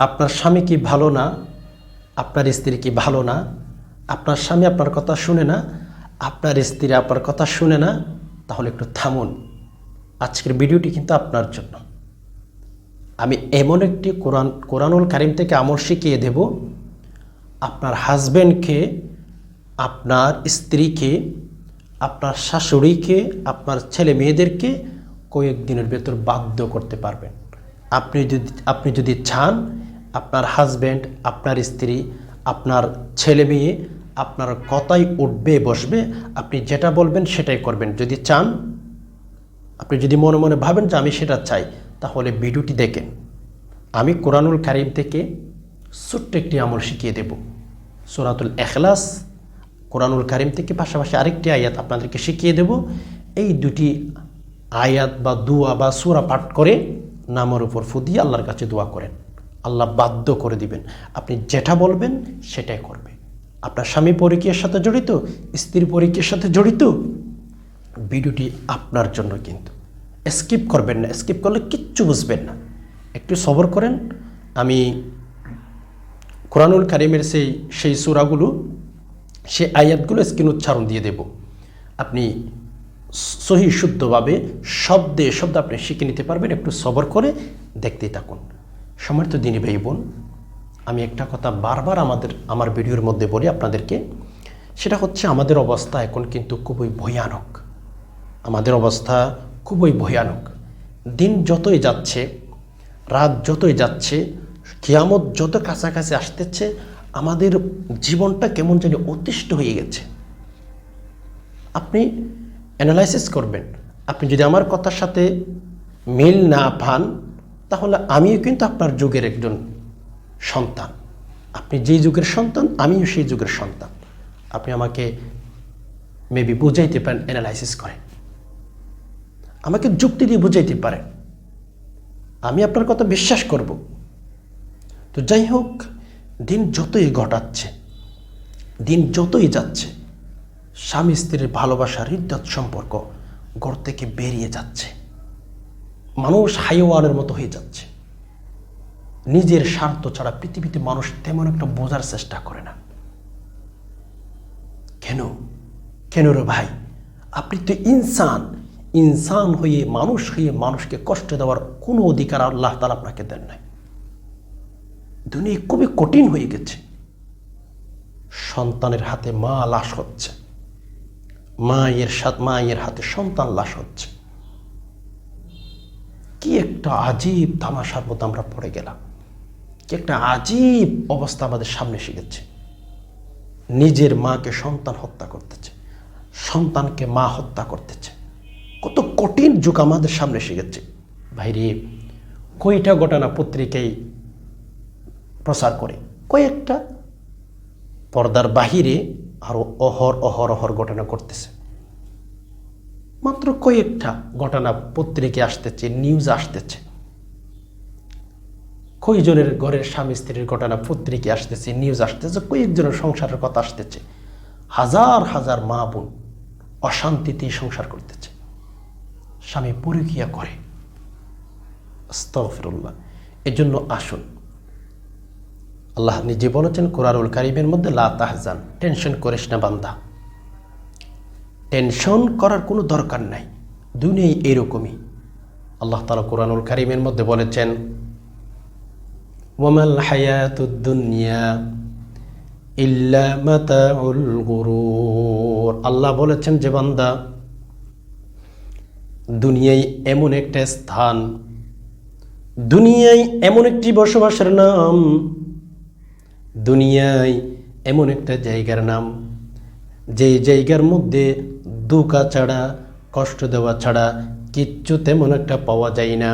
আপনার স্বামী কি ভালো না? আপনার স্ত্রী কি ভালো না? আপনার স্বামী আপনার কথা শুনে না? আপনার স্ত্রী আপনার কথা শুনে না? তাহলে একটু থামুন। আজকের ভিডিওটি কিন্তু আপনার জন্য। আমি এমন একটি কোরআন, কোরআনুল কারিম থেকে আমল শিখিয়ে দেব। আপনার হাজব্যান্ডকে আপনার স্ত্রীকে, আপনার শাশুড়িকে, আপনার ছেলে মেয়েদেরকে কয়েকদিনের ভেতর বাধ্য করতে পারবেন। আপনি যদি আপনি যদি চান আপনার হাজব্যান্ড আপনার স্ত্রী, আপনার ছেলে মেয়ে, আপনার কথাই উঠবে, বসবে, আপনি যেটা বলবেন সেটাই করবেন। যদি চান, আপনি যদি মনে মনে ভাবেন যে আমি সেটা চাই, তাহলে ভিডিওটি দেখেন। আমি কোরআনুল কারিম থেকে ছোট্ট একটি আমল শিখিয়ে দেব। সোরাতুল এখলাস কোরআনুল কারিম থেকে পাশাপাশি আরেকটি আয়াত আপনাদেরকে শিখিয়ে দেব। এই দুটি আয়াত বা দুয়া বা সুরা পাঠ করে নামের উপর ফুদিয়ে আল্লাহর কাছে দোয়া করেন। আল্লাহ বাধ্য করে দিবেন। আপনি যেটা বলবেন সেটাই করবে। আপনার স্বামী পরীক্ষার সাথে জড়িত, স্ত্রী পরীক্ষার সাথে জড়িত, ভিডিওটি আপনার জন্য কিন্তু। স্কিপ করবেন না, স্কিপ করলে কিচ্ছু বুঝবেন না। একটু সবর করেন। আমি কোরআনুল কারিমের সেই সেই সুরাগুলো, সেই আয়াতগুলো স্ক্রিন উচ্চারণ দিয়ে দেব। আপনি সহি শুদ্ধভাবে শব্দে শব্দ আপনি শিখে নিতে পারবেন। একটু সবর করে দেখতেই থাকুন। সমর্থ দিনী ভাই বোন, আমি একটা কথা বারবার আমাদের, আমার ভিডিওর মধ্যে বলি আপনাদেরকে। সেটা হচ্ছে আমাদের অবস্থা এখন কিন্তু খুবই ভয়ানক। আমাদের অবস্থা খুবই ভয়ানক। দিন যতই যাচ্ছে, রাত যতই যাচ্ছে, কিয়ামত যত কাছাকাছি আসতেছে, আমাদের জীবনটা কেমন জানি অতিষ্ঠ হয়ে গেছে। আপনি অ্যানালাইসিস করবেন। আপনি যদি আমার কথার সাথে মিল না পান তাহলে আমিও কিন্তু আপনার যুগের একজন সন্তান। আপনি যেই যুগের সন্তান, আমিও সেই যুগের সন্তান। আপনি আমাকে মেবি বুঝাইতে পারেন অ্যানালাইসিস করেন। আমাকে যুক্তি দিয়ে বুঝাইতে পারেন। আমি আপনার কথা বিশ্বাস করব। তো যাই হোক, দিন যতই ঘটাচ্ছে, দিন যতই যাচ্ছে, স্বামী স্ত্রীর ভালোবাসার হৃদ্যত সম্পর্ক গড় থেকে বেরিয়ে যাচ্ছে। মানুষ হাইওয়ানের মতো হয়ে যাচ্ছে। নিজের স্বার্থ ছাড়া পৃথিবীতে মানুষ তেমন একটা বোঝার চেষ্টা করে না। কেন? কেন রে ভাই? আপনি তো ইনসান। ইনসান হয়ে, মানুষ হয়ে মানুষকে কষ্ট দেওয়ার কোনো অধিকার আল্লাহ তালা আপনাকে দেন নাই। দুনিয়া খুবই কঠিন হয়ে গেছে। সন্তানের হাতে মা লাশ হচ্ছে। মায়ের সাথে, মায়ের হাতে সন্তান লাশ হচ্ছে। কি একটা আজীব তামাশার মতো আমরা পড়ে গেলাম। কি একটা আজীব অবস্থা আমাদের সামনে এসে গেছে। নিজের মাকে সন্তান হত্যা করতেছে, সন্তানকে মা হত্যা করতেছে। কত কঠিন যুগ আমাদের সামনে এসে গেছে। ভাইরে, কয়টা ঘটনা পত্রিকায় প্রচার করে? কয়েকটা। পর্দার বাহিরে আরও অহর অহর অহর ঘটনা করতেছে মাত্র কয়েকটা ঘটনা পত্রিকায় আসতেছে নিউজ আসতেছে। কয়েকজনের ঘরের স্বামী স্ত্রীর ঘটনা পত্রিকায় আসতেছে নিউজ আসতেছে, কয়েকজনের সংসারের কথা আসতেছে। হাজার হাজার মা বোন অশান্তিতে সংসার করতেছে। স্বামী পরীক্ষা করে। আস্তফিরুল্লাহ এজন্য আসুন। আল্লাহ নিজে বলেছেন, কোরআনুল কারিমের মধ্যে লা তাহজান, টেনশন করিস না বান্দা। টেনশন করার কোনো দরকার নাই। দুনিয়ায় এরকমই। আল্লাহ তালা কোরআনুল কারিমের মধ্যে বলেছেন ওয়ামাল হায়াতুদ্দুনিয়া আল্লাহ বলেছেন, যে বান্দা দুনিয়ায় এমন একটা স্থান, দুনিয়ায় এমন একটি বসবাসের নাম, দুনিয়ায় এমন একটা জায়গার নাম যেই জায়গার মধ্যে দুকা ছাড়া, কষ্ট দেওয়া ছাড়া কিচ্ছু তেমন একটা পাওয়া যায় না।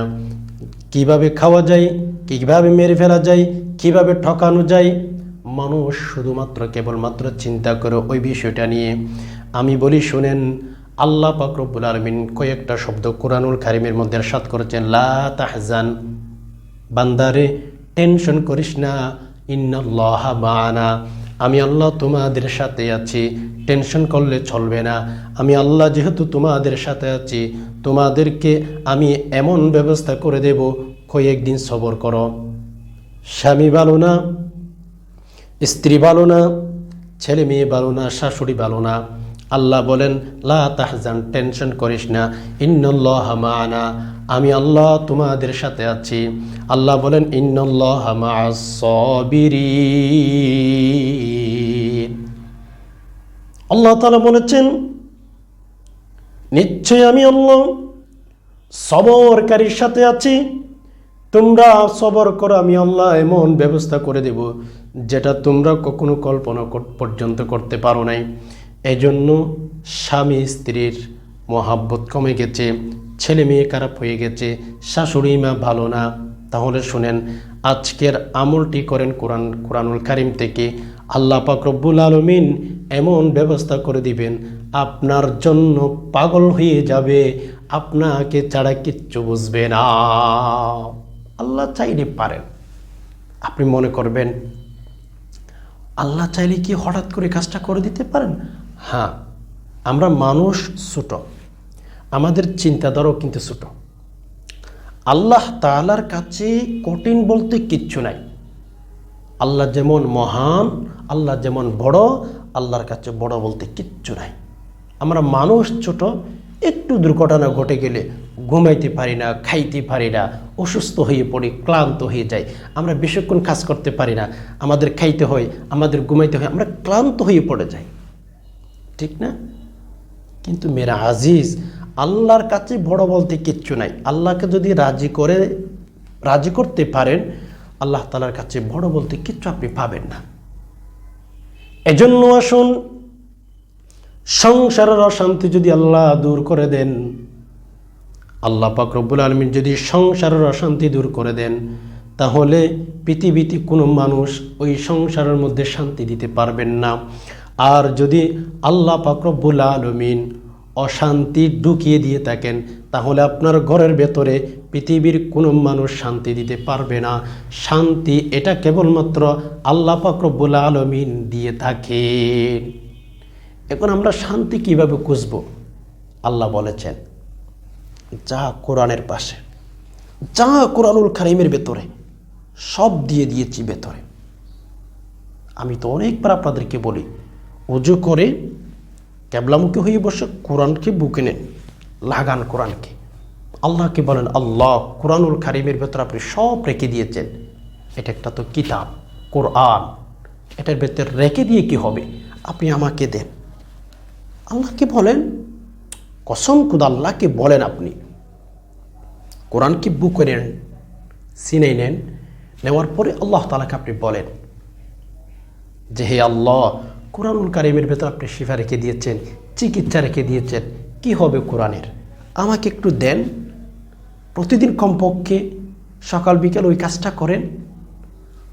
কীভাবে খাওয়া যায়, কীভাবে মেরে ফেলা যায়, কীভাবে ঠকানো যায়, মানুষ শুধুমাত্র কেবলমাত্র চিন্তা করে ওই বিষয়টা নিয়ে। আমি বলি, শুনেন, আল্লাহ পাকরবুল আলমিন কয়েকটা শব্দ কোরআনুল কারিমের মধ্যে সাত করেছেন, লা তাহজান। বান্দারে, টেনশন করিস না, ইন্নাল্লাহ মানা আমি আল্লাহ তোমাদের সাথে আছি। টেনশন করলে চলবে না। আমি আল্লাহ যেহেতু তোমাদের সাথে আছি, তোমাদেরকে আমি এমন ব্যবস্থা করে দেব কয়েকদিন সবর করো। স্বামী ভালো না, স্ত্রী ভালো না, ছেলে মেয়ে ভালো না, শাশুড়ি ভালো না। আল্লাহ বলেন, লা তাহজান, টেনশন করিস না। ইন্নল্লাহ মানা। আমি আল্লাহ তোমাদের সাথে আছি। আল্লাহ বলেন, ইন্নল্লাহ মাসবিরিন আল্লাহ তালা বলেছেন নিশ্চয় আমি আল্লাহ সবরকারীর সাথে আছি। তোমরা সবর করো, আমি আল্লাহ এমন ব্যবস্থা করে দেব, যেটা তোমরা কখনো কল্পনা পর্যন্ত করতে পারো নাই। এজন্য স্বামী স্ত্রীর মহাব্বত কমে গেছে, ছেলে মেয়ে খারাপ হয়ে গেছে, শাশুড়ি মা ভালো না। তাহলে শুনেন, আজকের আমলটি করেন কোরআন, কোরআনুল কারিম থেকে। আল্লাহ রব্বুল আলমিন এমন ব্যবস্থা করে দিবেন, আপনার জন্য পাগল হয়ে যাবে, আপনাকে ছাড়া কিচ্ছু বুঝবে না। আল্লাহ চাইলে পারেন। আপনি মনে করবেন, আল্লাহ চাইলে কি হঠাৎ করে কাজটা করে দিতে পারেন? হ্যাঁ আমরা মানুষ ছোট। আমাদের চিন্তাধারাও কিন্তু ছোট। আল্লাহ তাআলার কাছে কঠিন বলতে কিচ্ছু নাই। আল্লাহ যেমন মহান, আল্লাহ যেমন বড়, আল্লাহর কাছে বড় বলতে কিচ্ছু নাই। আমরা মানুষ ছোট, একটু দুর্ঘটনা ঘটে গেলে ঘুমাইতে পারি না, খাইতে পারি না, অসুস্থ হয়ে পড়ি, ক্লান্ত হয়ে যাই, আমরা বেশিক্ষণ কাজ করতে পারি না, আমাদের খাইতে হয়, আমাদের ঘুমাইতে হয়, আমরা ক্লান্ত হয়ে পড়ে যাই। ঠিক না? কিন্তু মেরা আজিজ, আল্লাহর কাছে বড় বলতে কিচ্ছু নাই। আল্লাহকে যদি রাজি করে, রাজি করতে পারেন, আল্লাহ তালার কাছে বড় বলতে কিচ্ছু আপনি পাবেন না। এজন্য আসুন, সংসারের অশান্তি যদি আল্লাহ দূর করে দেন, আল্লাহ পাক রব্বুল আলমিন যদি সংসারের অশান্তি দূর করে দেন, তাহলে পৃথিবীতে কোনো মানুষ ওই সংসারের মধ্যে শান্তি দিতে পারবেন না। আর যদি আল্লাহ পাক রব্বুল আলমিন অশান্তি ঢুকিয়ে দিয়ে থাকেন, তাহলে আপনার ঘরের ভেতরে পৃথিবীর কোনো মানুষ শান্তি দিতে পারবে না। শান্তি এটা কেবলমাত্র আল্লাহ পাক রব্বুল আলমিন দিয়ে থাকেন। এখন আমরা শান্তি কীভাবে খুঁজব? আল্লাহ বলেছেন, যা কোরআনের পাশে, যা কোরআনুল কারিমের ভেতরে, সব দিয়ে দিয়েছি ভেতরে। আমি তো অনেকবার আপনাদেরকে বলি উজু করে ক্যাবলামুখী হয়ে বসে কোরআনকে বুকে নেন লাগান কোরআনকে। আল্লাহকে বলেন, আল্লাহ কোরআনুল কারিমের ভেতরে আপনি সব রেখে দিয়েছেন। এটা একটা তো কিতাব, কোরআন। এটার ভেতরে রেখে দিয়ে কি হবে? আপনি আমাকে দেন। আল্লাহকে বলেন, কসম আল্লাহকে বলেন আপনি, কোরআনকে বুকে নেন সিনে নেন, নেওয়ার পরে আল্লাহ তালাকে আপনি বলেন যে, হে আল্লাহ কোরআনুল কারিমের ভেতর আপনি শিফা রেখে দিয়েছেন, চিকিৎসা রেখে দিয়েছেন, কি হবে কোরআনের? আমাকে একটু দেন। প্রতিদিন কমপক্ষে সকাল, বিকেল ওই কাজটা করেন।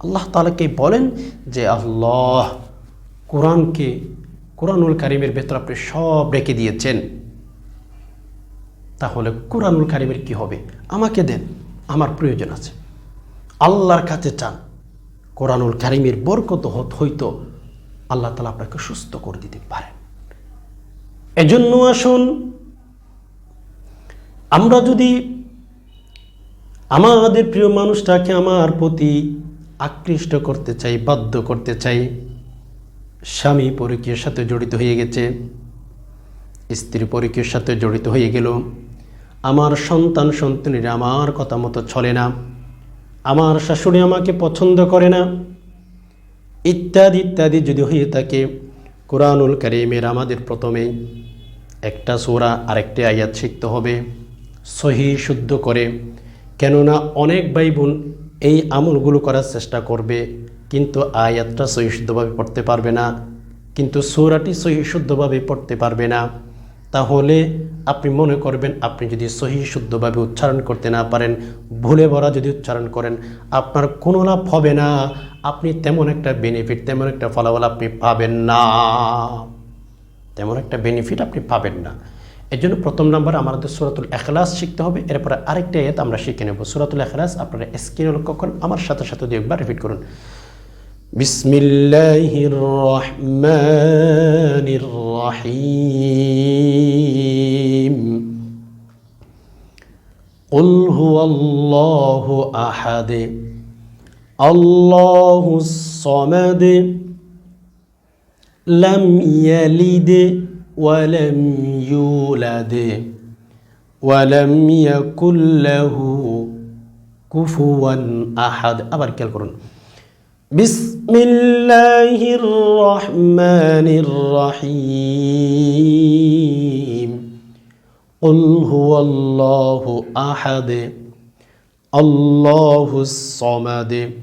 আল্লাহ তালাকে বলেন যে, আল্লাহ, কোরআনকে, কোরআনুল কারিমের ভেতর আপনি সব রেখে দিয়েছেন। তাহলে কোরআনুল কারিমের কি হবে? আমাকে দেন, আমার প্রয়োজন আছে। আল্লাহর কাছে চান, কোরআনুল কারিমের বরকত হত হইতো আল্লাহ তালা আপনাকে সুস্থ করে দিতে পারেন এজন্য আসুন, আমরা যদি আমাদের প্রিয় মানুষটাকে আমার প্রতি আকৃষ্ট করতে চাই, বাধ্য করতে চাই, স্বামী পরকীয়ের সাথে জড়িত হয়ে গেছে, স্ত্রী পরকীয়ের সাথে জড়িত হয়ে গেল, আমার সন্তান সন্তানীরা আমার কথা মতো চলে না, আমার শাশুড়ি আমাকে পছন্দ করে না ইত্যাদি ইত্যাদি যদি হয়ে থাকে, কোরআনুল কারিমের আমাদের প্রথমে একটা সোরা, আরেকটি আয়াত শিখতে হবে, সহি, শুদ্ধ করে। কেননা অনেক ভাই বোন এই আমলগুলো করার চেষ্টা করবে, কিন্তু আয়াতটা সহি, শুদ্ধভাবে পড়তে পারবে না। কিন্তু সোরাটি সহি, শুদ্ধভাবে পড়তে পারবে না। তাহলে আপনি মনে করবেন, আপনি যদি সহি, শুদ্ধভাবে উচ্চারণ করতে না পারেন, ভুলে ভরা যদি উচ্চারণ করেন, আপনার কোনো লাভ হবে না। আপনি তেমন একটা বেনিফিট তেমন একটা ফলাফল আপনি পাবেন না তেমন একটা বেনিফিট আপনি পাবেন না এর জন্য প্রথম নাম্বার আমাদের সুরাতুল এখলাস শিখতে হবে এরপরে আরেকটা এত আমরা শিখে নেব সুরাতুল এখলাস আপনারা স্ক্রিনে লক্ষ্য করুন আমার সাথে সাথে দু একবার রিপিট করুন বিসমিল্লাহির রহমানির রহিম قل هو الله أحد الله الصمد لم يلد ولم يولد ولم يكن له كفوا أحد. ابارك القران بسم الله الرحمن الرحيم. قل هو الله أحد. الله الصمد.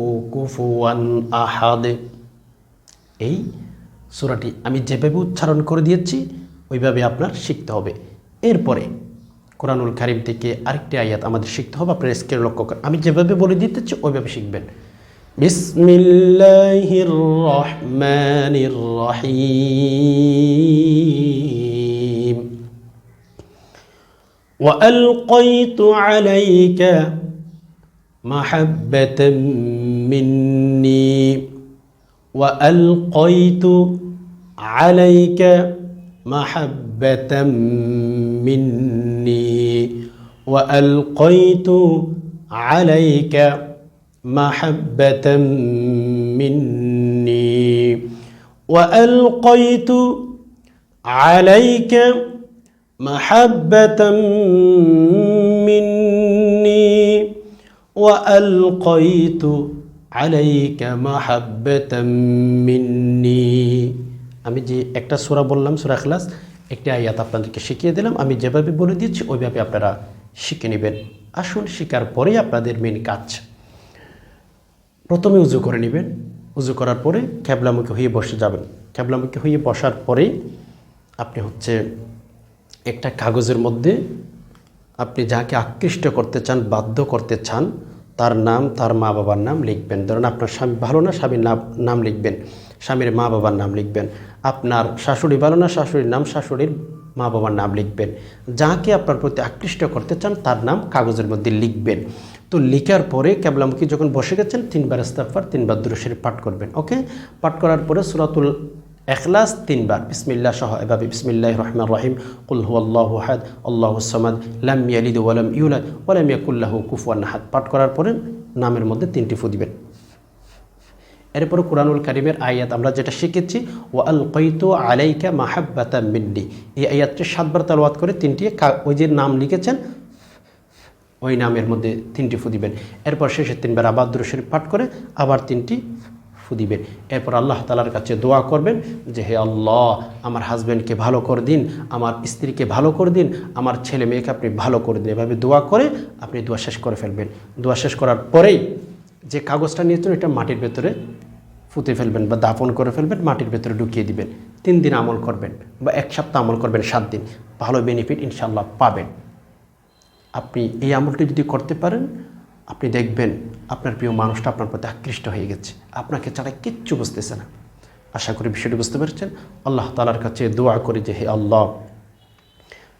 كفوا أحد এই সূরাটি আমি যেভাবে উচ্চারণ করে দিয়েছি ওইভাবে আপনার শিখতে হবে এরপরে কোরআনুল কারিম থেকে আরেকটি আয়াত আমাদের শিখতে হবে আপনার স্কেল লক্ষ্য করেন আমি যেভাবে বলে দিতেছি ওইভাবে শিখবেন বিসমিল্লাহির রহমানির রহিম وألقيت عليك محبة مني وألقيت عليك محبة مني وألقيت عليك محبة مني وألقيت عليك محبة مني وألقيت عليك محبة مني আমি যে একটা সূরা বললাম সূরা ইখলাস একটি আয়াত আপনাদেরকে শিখিয়ে দিলাম আমি যেভাবে বলে দিচ্ছি ওইভাবে আপনারা শিখে নেবেন আসুন শিকার পরেই আপনাদের মেন কাজ প্রথমে উজু করে নেবেন উজু করার পরে ক্যাবলামুখী হয়ে বসে যাবেন ক্যাবলামুখী হয়ে বসার পরেই আপনি হচ্ছে একটা কাগজের মধ্যে আপনি যাকে আকৃষ্ট করতে চান, বাধ্য করতে চান, তার নাম, তার মা বাবার নাম লিখবেন। ধরুন আপনার স্বামী ভালো না, স্বামীর নাম নাম লিখবেন। স্বামীর মা বাবার নাম লিখবেন। আপনার শাশুড়ি ভালো না, শাশুড়ির নাম, শাশুড়ির মা বাবার নাম লিখবেন। যাকে আপনার প্রতি আকৃষ্ট করতে চান, তার নাম কাগজের মধ্যে লিখবেন। তো লিখার পরে কেবলামুখী যখন বসে গেছেন, তিনবার ইস্তাফার তিনবার দুরুশের পাঠ করবেন। ওকে? পাঠ করার পরে সুরাতুল এখলাস তিনবার। বিসমিল্লাহ সহ এভাবে বিসমিল্লাহ রহমান রহিম। কুল হু আল্লাহ হাদ আল্লাহ সামাদ, লাম ইয়ালিদ ওয়ালাম ইউলাদ ওয়ালাম ইয়াকুল্লাহু কুফুয়ান হাদ পাঠ করার পরে নামের মধ্যে তিনটি ফু দিবেন। এরপরে কোরআনুল কারিমের আয়াত আমরা যেটা শিখেছি ও আল কৈতু আলাইকা মাহাব্বাতা মিন্নি। এই আয়াতটি সাতবার তালওয়াত করে তিনটি ওই যে নাম লিখেছেন, ওই নামের মধ্যে তিনটি ফু দিবেন। এরপর শেষে তিনবার আবার শরীফ পাঠ করে আবার তিনটি ফু দিবেন। এরপর আল্লাহ তালার কাছে দোয়া করবেন যে, হে আল্লাহ, আমার হাজব্যান্ডকে ভালো করে দিন, আমার স্ত্রীকে ভালো করে দিন, আমার ছেলে মেয়েকে আপনি ভালো করে দিন। এভাবে দোয়া করে আপনি দোয়া শেষ করে ফেলবেন। দোয়া শেষ করার পরেই যে কাগজটা নিয়েছেন এটা মাটির ভেতরে ফুতে ফেলবেন বা দাফন করে ফেলবেন, মাটির ভেতরে ঢুকিয়ে দিবেন। তিন দিন আমল করবেন বা এক সপ্তাহ আমল করবেন, সাত দিন। ভালো বেনিফিট ইনশাল্লাহ পাবেন। আপনি এই আমলটি যদি করতে পারেন আপনি দেখবেন আপনার প্রিয় মানুষটা আপনার প্রতি আকৃষ্ট হয়ে গেছে। আপনাকে ছাড়া কিচ্ছু বুঝতেছে না। আশা করি বিষয়টি বুঝতে পেরেছেন। আল্লাহ তালার কাছে দোয়া করি যে, হে আল্লাহ,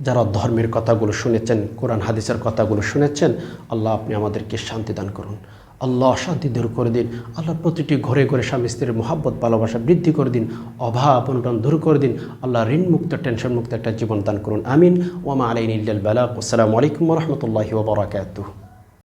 যারা ধর্মের কথাগুলো শুনেছেন, কোরআন, হাদিসের কথাগুলো শুনেছেন, আল্লাহ আপনি আমাদেরকে শান্তি দান করুন। আল্লাহ শান্তি দূর করে দিন। আল্লাহ প্রতিটি ঘরে ঘরে স্বামী স্ত্রীর মহাব্বত, ভালোবাসা বৃদ্ধি করে দিন। অভাব, অনটন দূর করে দিন। আল্লাহ ঋণ মুক্ত টেনশন মুক্ত একটা জীবন দান করুন। আমিন। ওমা আলাইন ইল্লাল বালাক আসসালামু আলাইকুম রহমতুল্লাহি